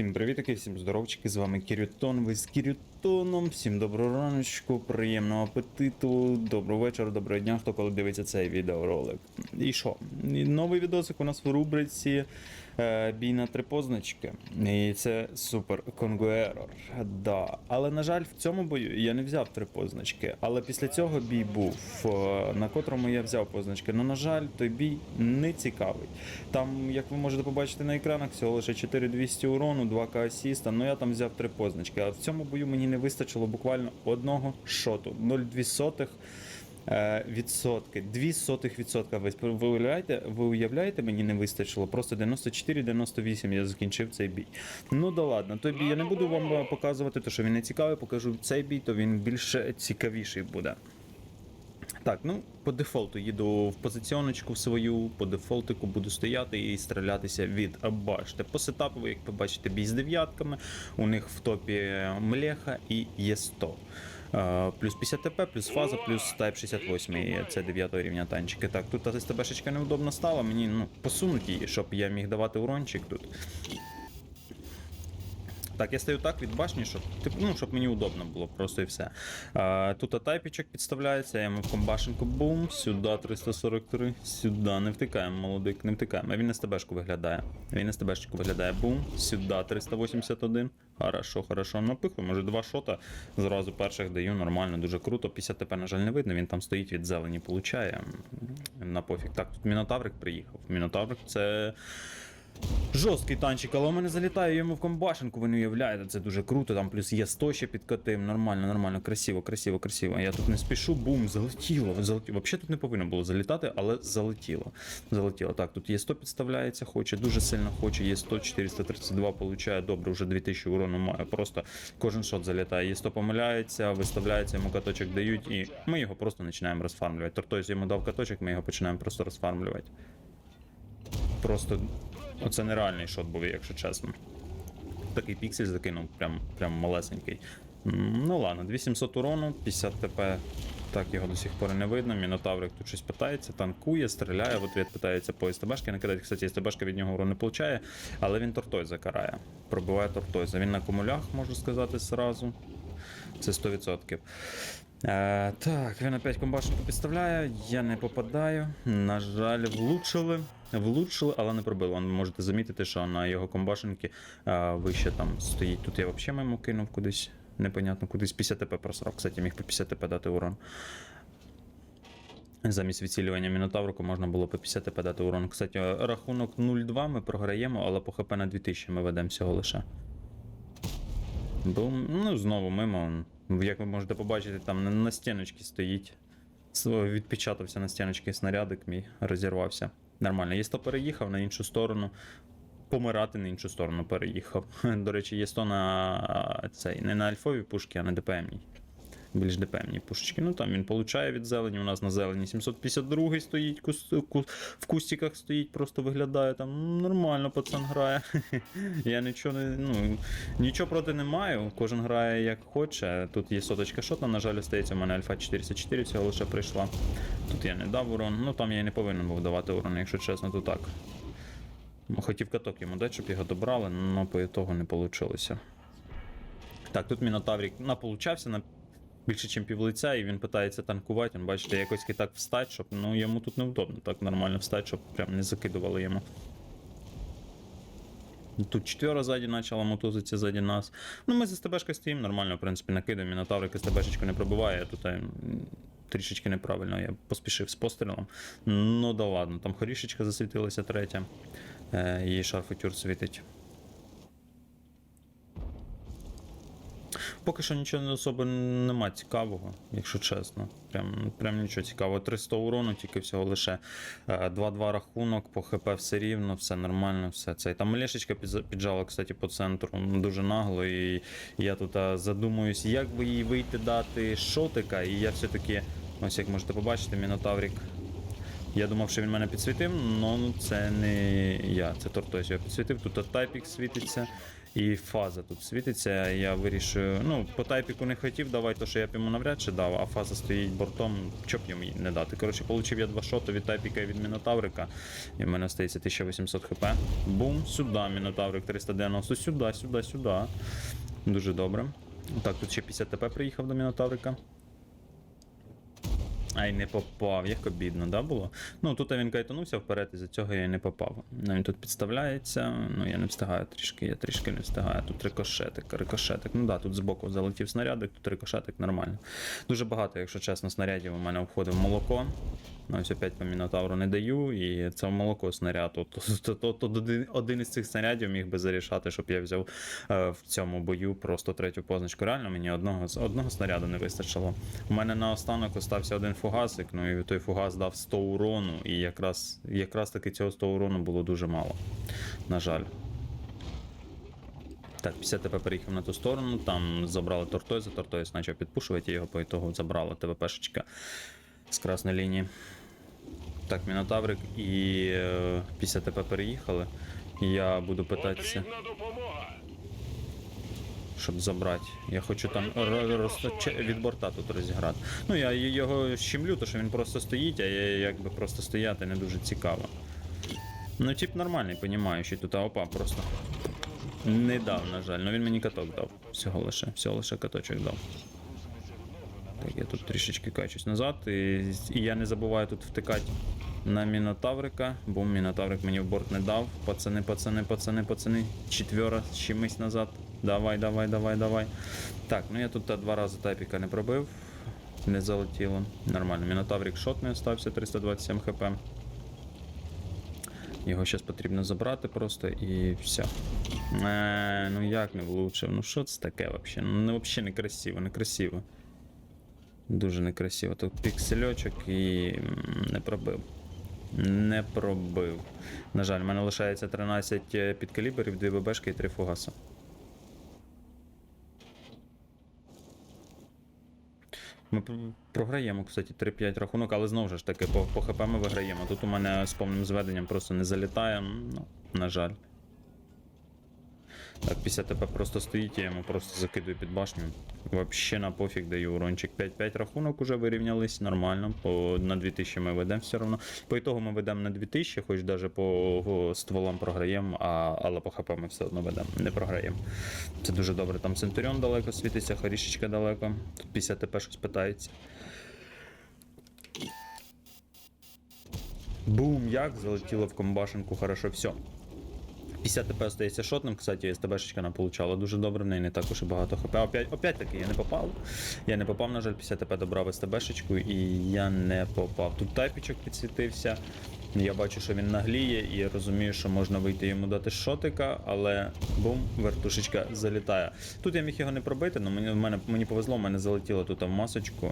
Всім привітки, всім здоровчики, з вами Кірютон, ви з Кірютоном, всім доброго раночку, приємного апетиту, доброго вечора, доброго дня, хто коли дивиться цей відеоролик. І що? Новий відосик у нас в рубриці Бій на три позначки. І це супер конгуерор. Да. Але, на жаль, в цьому бою я не взяв три позначки. Але після цього бій був, е, на котрому я взяв позначки. Ну, на жаль, той бій не цікавий. Там, як ви можете побачити на екранах, всього лише 4200 урону, 2к асіста. Ну я там взяв три позначки. А в цьому бою мені не вистачило буквально одного шоту. 0,2 сотих. Е, Відсотки, 2 сотих відсотка. Ви ви уявляєте, ви уявляєте, мені не вистачило. Просто 94-98 я закінчив цей бій. Ну да ладно, той бій я не буду вам е, показувати, тому що він не цікавий. Покажу цей бій, то він більше цікавіший буде. Так, ну по дефолту їду в позиціоночку свою, по дефолтику буду стояти і стрілятися від башти. По сетапу, як ви бачите, бій з дев'ятками. У них в топі Млеха і Є100. Е, Плюс 50 ТП, плюс фаза, плюс Type 68. Це 9 рівня танчики. Так, тут СТБшечка неудобно стала, мені ну, посунуть її, щоб я міг давати урончик тут. Так, я стою так від башні, щоб, тип, ну, щоб мені удобно було, просто і все. А, тут тайпічок підставляється, я йому в комбашенку бум, сюди 343, сюди не втикаємо, молодик, не втикаємо. А він СТБшку виглядає. Він СТБшку виглядає бум, сюди 381. Хорошо, хорошо. Напихую, може два шота. Зразу перших даю, нормально, дуже круто. 50 ТП, на жаль, не видно, він там стоїть від зелені, получає. На пофіг. Так, тут Мінотаврик приїхав. Мінотаврик це. Жорсткий танчик, але у мене залітає йому в комбашенку, ви не уявляєте, це дуже круто. Там плюс є 100 ще підкатив. Нормально, нормально, красиво, красиво, красиво. Я тут не спішу, бум, залетіло. залетіло. Взагалі тут не повинно було залітати, але залетіло. Залетіло. Так, тут є 100 підставляється, хоче, дуже сильно хоче, є 100, 432 получає, добре, вже 2000 урону має. Просто кожен шот залітає. Є 100 помиляється, виставляється, йому каточок дають, і ми його просто починаємо розфармлювати. Тобто йому дав каточок, ми його починаємо просто розфармлювати. Просто Оце нереальний шот був, якщо чесно. Такий піксель закинув, прям, прям малесенький. Ну ладно, 2700 урону, 50 ТП. Так, його до сих пор не видно. Мінотаврик тут щось питається, танкує, стріляє, в ответ питається по СТБшки накидати. Кстати, СТБшка від нього урон не получає, але він тортой закарає. Пробиває тортойза. Він на комулях, можу сказати, зразу. Це 100%. Е, так, він опять комбашенку підставляє, я не попадаю. На жаль, влучили. Влучили, але не пробили. Ви можете замітити, що на його комбашенки вище там стоїть. Тут я взагалі мимо кинув кудись. Непонятно, кудись 50 ТП просрав. Кстати, міг по 50 ТП дати урон. Замість відцілювання мінотаврику можна було по 50 ТП дати урон. Кстати, рахунок 0-2 ми програємо, але по ХП на 2000 ми ведемо всього лише. Бо, ну, знову мимо. Як ви можете побачити, там на стіночці стоїть. Відпечатався на стіночці снарядик мій, розірвався. Нормально. Є 100 переїхав на іншу сторону. Помирати на іншу сторону переїхав. До речі, є 100 на цей, не на альфовій пушки, а на ДПМній. Більш ДПМні пушечки. Ну там він получає від зелені. У нас на зелені 752 стоїть, в кустиках стоїть, просто виглядає там. Нормально пацан грає. Я нічого не. Ну, нічого проти не маю. Кожен грає як хоче. Тут є соточка шота, на жаль, остається. У мене альфа 404 всього лише прийшла. Тут я не дав урон. Ну там я і не повинен був давати урон, якщо чесно, то так. Ну, Хотів каток йому дати, щоб його добрали, але по ітогу не вийшло. Так, тут Мінотаврік наполучався на більше, ніж півлиця, і він питається танкувати. Він бачите, якось і так встать, щоб ну йому тут невдобно так нормально встати, щоб прям не закидували йому. Тут четверо ззаді почала мотузитися ззаді нас. Ну, ми з СТБшкою стоїмо, нормально, в принципі, накидаємо. Мінотаврик СТБшечку не пробиває, тут е, трішечки неправильно. Я поспішив з пострілом. Ну да ладно, там хорішечка засвітилася третя. Е, її шарфутюр світить. Поки що нічого не особо нема цікавого, якщо чесно. Прям, прям нічого цікавого. 300 урону, тільки всього лише е, 2-2 рахунок, по ХП все рівно, все нормально, все це. Там Лешечка піджала, кстати, по центру дуже нагло. І я тут е, задумуюсь, як би їй вийти дати шотика, і я все-таки, ось як можете побачити, Мінотаврік Я думав, що він мене підсвітив, але це не я, це Тортось його підсвітив. Тут тайпік світиться і фаза тут світиться. Я вирішую. Ну, по тайпіку не хотів давати, то що я б йому навряд чи дав, а фаза стоїть бортом, що б йому не дати. Коротше, получив я два шоти від тайпіка і від Мінотаврика. І в мене стається 1800 хп. Бум, сюди, Мінотаврик 390, сюди, сюди, сюди. Дуже добре. Так, тут ще 50 ТП приїхав до Мінотаврика. Ай, не попав, як обідно, да, було? Ну, тут він кайтанувся вперед, і за цього я не попав. Ну, він тут підставляється, ну я не встигаю трішки, я трішки не встигаю. Тут рикошетик, рикошетик. Ну да, тут збоку залетів снарядик, тут рикошетик нормально. Дуже багато, якщо чесно, снарядів у мене входив молоко. Ось опять по мінотавру не даю, і це молоко снаряд. То, то, то, то, один- із цих снарядів міг би зарішати, щоб я взяв е, в цьому бою просто третю позначку. Реально мені одного, одного снаряду не вистачило. У мене на останок остався один фугасик, ну і той фугас дав 100 урону, і якраз, якраз таки цього 100 урону було дуже мало. На жаль. Так, 50 ТП переїхав на ту сторону, там забрали Тортойза, Тортойз почав підпушувати, його по ітогу забрала ТВПшечка з красної лінії. Так, Мінотаврик і е, 50 ТП переїхали. Я буду питатися, щоб забрати. Я хочу там від борта тут розіграти. Ну, я його щемлю, то що він просто стоїть, а я якби просто стояти не дуже цікаво. Ну, тип нормальний, понімаючий тут, опа, просто. Не дав, на жаль. Ну він мені каток дав. Всього лише, всього лише каточок дав. Так, я тут трішечки качусь назад, і, і я не забуваю тут втикати на Мінотаврика. Бум, Мінотаврик мені в борт не дав. Пацани, пацани, пацани, пацани. Четверо чимось назад. Давай, давай, давай, давай. Так, ну я тут та два рази тайпіка не пробив. Не залетіло. Нормально. Мінотаврик шот не остався 327 хп. Його зараз потрібно забрати просто і все. Е, ну як не влучив? Ну що це таке взагалі? Ну взагалі не красиво, не красиво. Дуже некрасиво. Тут піксельочок і не пробив. Не пробив. На жаль, в мене лишається 13 підкаліберів, 2 ББшки і 3 фугаса. Ми програємо, кстати, 3-5 рахунок, але знову ж таки, по, по ХП ми виграємо. Тут у мене з повним зведенням просто не залітає. Ну, на жаль. 50 ТП просто стоїть, я йому просто закидую під башню. Вообще на пофіг даю урончик 5-5 рахунок уже вирівнялись нормально. По, на 2000 ми ведемо все одно. По ітогу ми ведемо на 2000, хоч навіть по стволам програємо, а, але по ХП ми все одно ведемо, не програємо. Це дуже добре. Там Центуріон далеко світиться, Хорішечка далеко. Тут 50 ТП щось питається. Бум, як залетіло в комбашенку, хорошо, все. 50 ТП стається шотним, кстати, СТБшечка нам получала дуже добре, в неї не також і багато хп. Опять, опять таки, я не попав. Я не попав, на жаль, 50 ТП добрав СТБшечку і я не попав. Тут тайпічок підсвітився. Я бачу, що він нагліє і розумію, що можна вийти йому дати шотика, але бум, вертушечка залітає. Тут я міг його не пробити, але мені, мене, мені повезло, в мене залетіло тут в масочку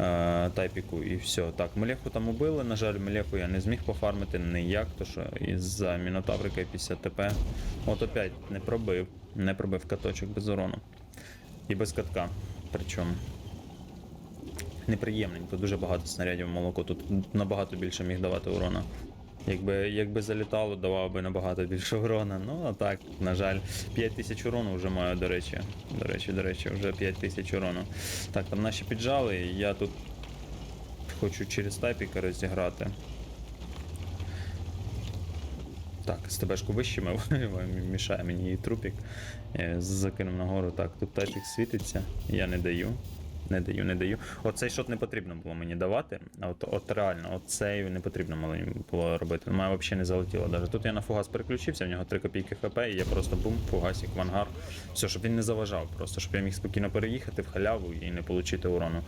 е, тайпіку і все. Так, Мелеху там убили. На жаль, Мелеху я не зміг пофармити ніяк, то що із-за Мінотаврика і 50 ТП. От опять не пробив. Не пробив каточок без урону. І без катка. Причому. Неприємненько, дуже багато снарядів молоко. Тут набагато більше міг давати урона. Якби, якби залітало, давав би набагато більше урона. Ну а так, на жаль, 5000 урону вже маю, до речі. До речі, до речі, вже 5000 урону. Так, там наші піджали, я тут хочу через тайпіка розіграти. Так, СТБшку вищимив, мішає мені її трупік. Я закинув нагору. Так, тут тайпік світиться, я не даю. Не даю, не даю. Оцей шот не потрібно було мені давати. От, от реально, оцей не потрібно було робити. Мене взагалі не залетіло. Даже. Тут я на фугас переключився, в нього 3 копійки хп, і я просто бум, фугасик, вангар. Все, щоб він не заважав, просто щоб я міг спокійно переїхати в халяву і не отримати урону.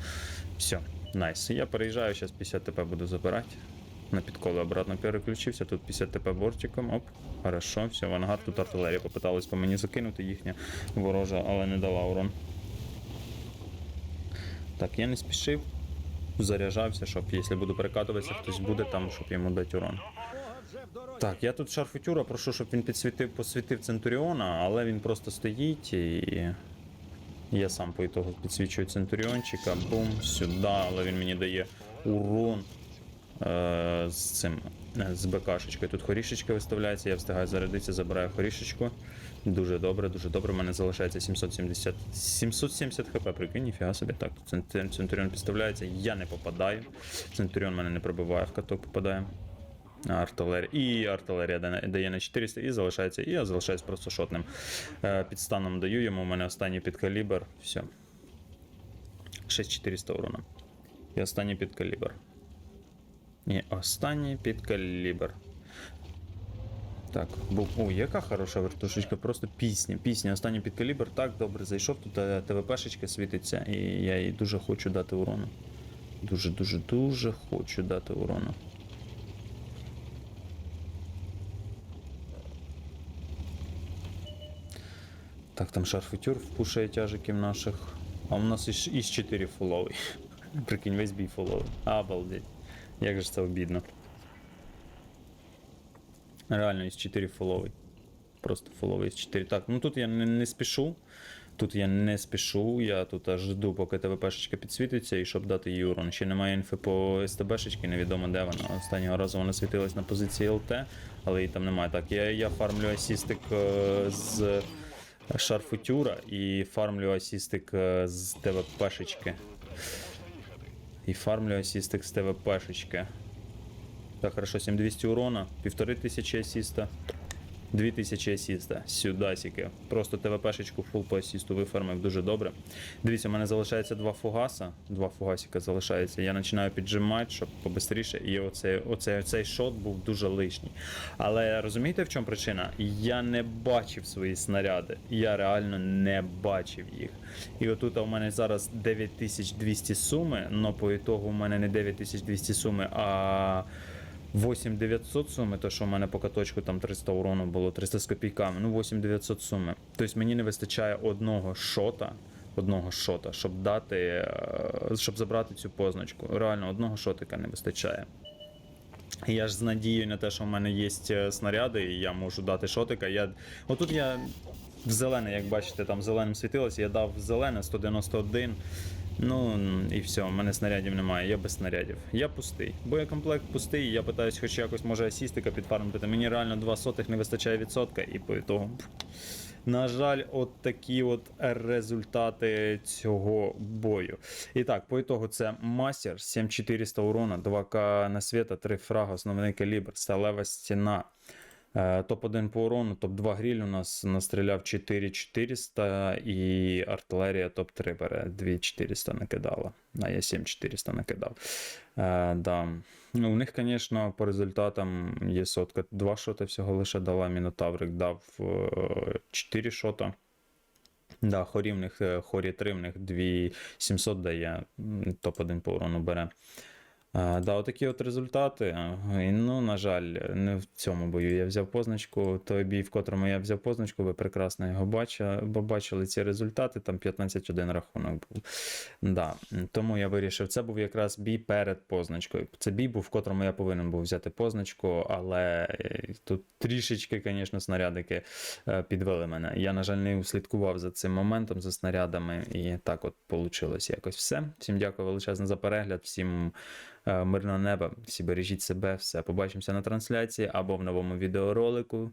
Все, найс. Я переїжджаю, зараз 50 ТП буду забирати. На підколи обратно переключився, тут 50 ТП бортиком, оп, хорошо, все, в ангар, тут артилерія попиталась по мені закинути їхня ворожа, але не дала урон. Так, я не спішив, заряджався, щоб якщо буду перекатуватися, хтось буде там, щоб йому дати урон. Так, я тут шарфутюра, прошу, щоб він підсвітив, посвітив Центуріона, але він просто стоїть і. Я сам по ітогу підсвічую Центуріончика, бум, сюди, але він мені дає урон. е, з цим е, з БКшечкою. Тут хорішечка виставляється, я встигаю зарядитися, забираю хорішечку. Дуже добре, дуже добре. У мене залишається 770 770 хп, прикинь, ніфіга собі. Так, тут Центуріон підставляється, я не попадаю. Центуріон мене не пробиває, в каток попадає. Артилерія. І артилерія дає- на 400 і залишається. І я залишаюсь просто шотним. Е, Під станом даю йому, у мене останній підкалібр. Все. 6400 урона. І останній підкалібр. Ні, останній підкалібр. Так, був. О, яка хороша вертушечка, просто пісня. Пісня. Останній підкалібр так добре зайшов. Тут е, ТВПшечка світиться, і я їй дуже хочу дати урону. Дуже, дуже, дуже хочу дати урону. Так, там шарфутюр впушує тяжиків наших. А у нас із, із 4 фуловий. Прикинь, весь бій фуловий. Обалдеть. Як же це обідно. Реально із 4 фуловий. Просто фуловий із 4. Так, ну тут я не, не спішу. Тут я не спішу, я тут аж жду, поки ТВПшечка підсвітиться, і щоб дати їй урон. Ще немає інфи по СТБшечки, невідомо де вона. Останнього разу вона світилась на позиції ЛТ, але її там немає. Так, я, я фармлю асістик е, з шарфутюра і фармлю асістик е, з ТВПшечки. І фармлю асістик з ТВПшечки. Так, хорошо, 7200 урона, 1500 асіста. 2000 асіста. Сюдасіки. Просто ТВПшечку фул по асісту вифармив дуже добре. Дивіться, у мене залишається два фугаса. Два фугасика залишається. Я починаю піджимати, щоб побистріше. І оцей, оцей, оцей шот був дуже лишній. Але розумієте, в чому причина? Я не бачив свої снаряди. Я реально не бачив їх. І отут у мене зараз 9200 суми, але по ітогу у мене не 9200 суми, а. 8900 суми, то що в мене по каточку там 300 урону було, 300 з копійками, ну 8900 суми. Тобто мені не вистачає одного шота, одного шота, щоб дати, е, щоб забрати цю позначку. Реально, одного шотика не вистачає. Я ж з надією на те, що в мене є е, снаряди, і я можу дати шотика. Я... Отут я в зелене, як бачите, там зеленим світилося, я дав зелене 191. Ну і все, у мене снарядів немає, я без снарядів. Я пустий. Боєкомплект пустий, я питаюсь, хоч якось може асістика підфармити. Мені реально два сотих не вистачає відсотка, і по того. На жаль, от такі от результати цього бою. І так, по ітогу це мастер 7400 урона, 2К на світа, 3 фрага, основний калібр, сталева стіна. Е, Топ-1 по урону, топ-2 гріль у нас настріляв 4400 і артилерія топ-3 бере 2400 накидала. А я 7400 накидав. Е, да. Ну, у них, звісно, по результатам є сотка. Два шота всього лише дала. Мінотаврик дав 4 шота. Да, хорі в них, е, хорі 3 в них 2700 дає, топ-1 по урону бере. Да, отакі от результати. Ну, на жаль, не в цьому бою я взяв позначку. Той бій, в котрому я взяв позначку, ви прекрасно його бачили, ці результати, там 15-1 рахунок був. Да. Тому я вирішив, це був якраз бій перед позначкою. Це бій був, в котрому я повинен був взяти позначку, але е, тут трішечки, звісно, снарядики е, підвели мене. Я, на жаль, не слідкував за цим моментом, за снарядами, і так от вийшло якось все. Всім дякую величезно за перегляд, всім мирного неба, всі бережіть себе, все. Побачимося на трансляції або в новому відеоролику.